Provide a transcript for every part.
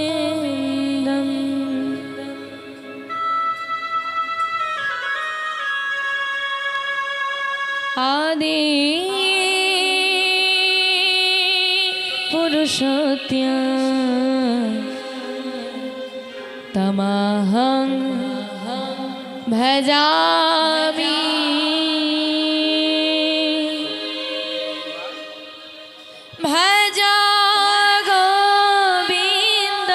गोविन्दम् आदि पुरुषोत्य तमहं भजामि ভজ গোবিন্দ।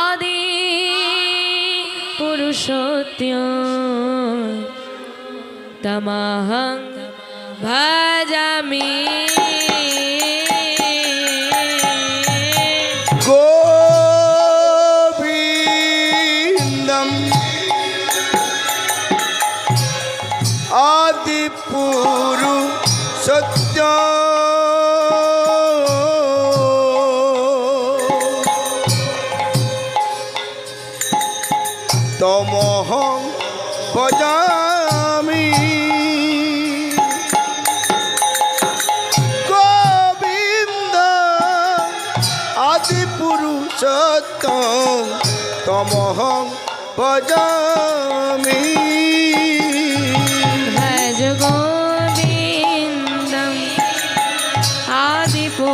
আদি পুরুষোত্য তমহং ভজামি। সত্য। তমহং ভজামি। গোবিন্দ আদি পুরুষোত্তম তমহং ভজামি।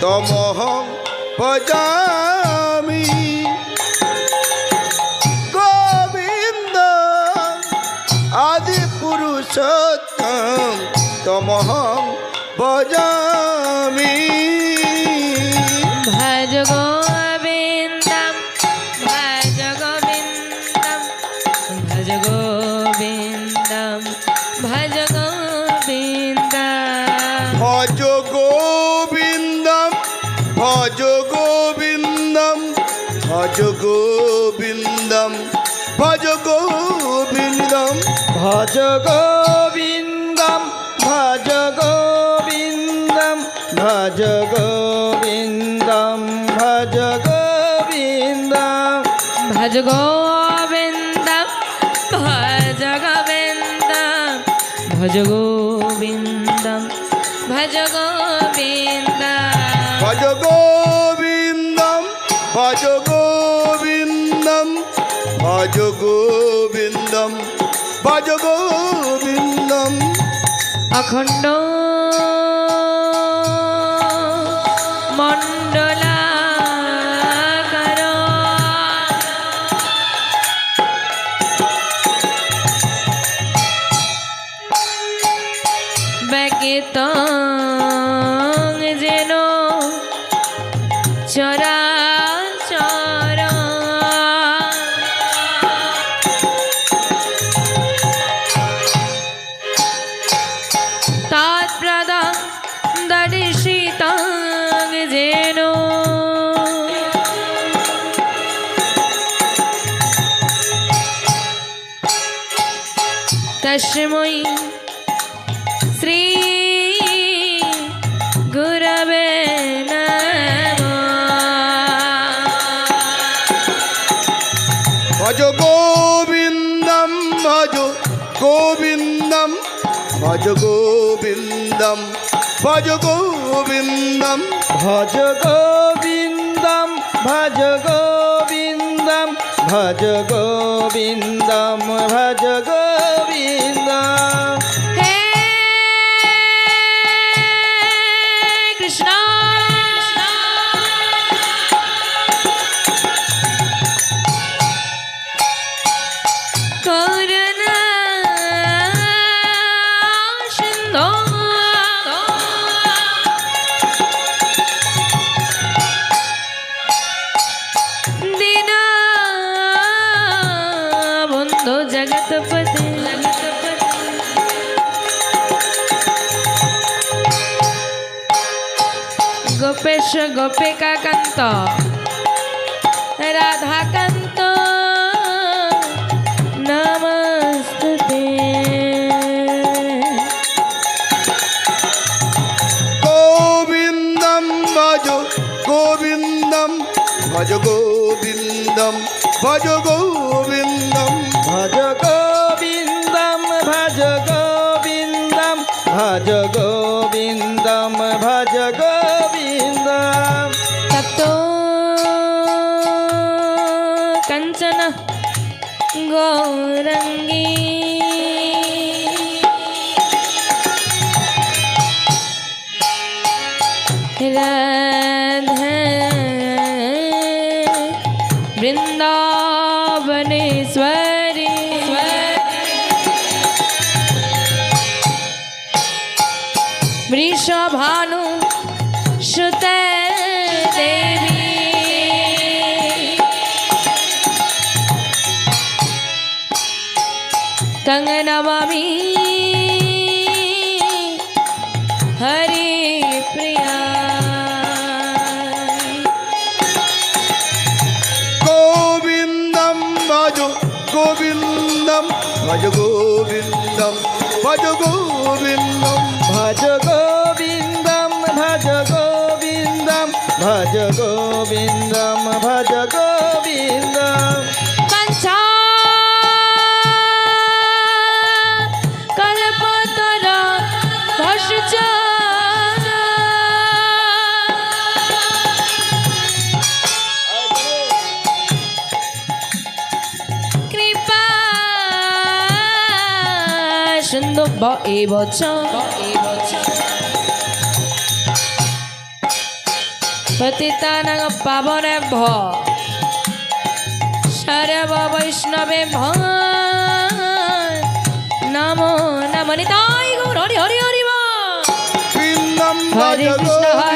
তমহং ভজামি। গোবিন্দ আদি পুরুষোত্তম তমহং ভজামি। গোবিন্দম ভজ গোবিন্দম। ভজ গোবিন্দম ভজ গোবিন্দম ভজ গোবিন্দম ভজ গোবিন্দম। ভজ গোবিন্দম ভজ গোবিন্দম ভজ গো ভজ গোবিন্দম ভজ অখণ্ড तस्मै श्री गुरवे भज गोविन्दं भज गोविन्दं भज गोविन्दं भज गोविन्दं भज गोविन्दं भज गोविन्दं भज गोविन्दं भज गो গোপেশ গোপিকা কান্ত রাধাকান্ত নমস্তুতে। গোবিন্দম ভজ গোবিন্দম ভজ গোবিন্দম ভজ গোবিন্দম। ভজ গোবিন্দম ভজ গোবিন্দম ভজ গোবিন্দম ভজ গোবিন্দম कंचन गौरंगी। राधा वृंदावनेश्वरी। वृषभानु तं नमामि हरे प्रिया गोविन्दं भज गोविन्दं भज गोविन्दं भज गोविन्दं भज गोविन्दं भज गोविन्दं भज गोविन्दं भज गो ছন্দ ব এব ছ পতিতানং পাবনে ভ। সর্ব বৈষ্ণবে ভ। নমো নমনিতায় গৌর হরি হরি হরি হরি কৃষ্ণ